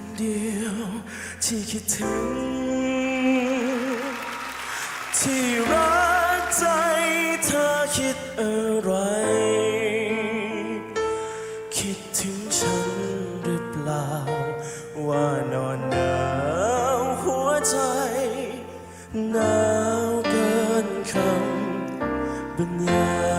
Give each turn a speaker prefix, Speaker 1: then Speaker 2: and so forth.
Speaker 1: นเดียวที่คิดถึง ที่รักใจเธอคิดอะไร คิดถึงฉันหรือเปล่า ว่านอนหนาวหัวใจหนาวเกินคำบรรยาย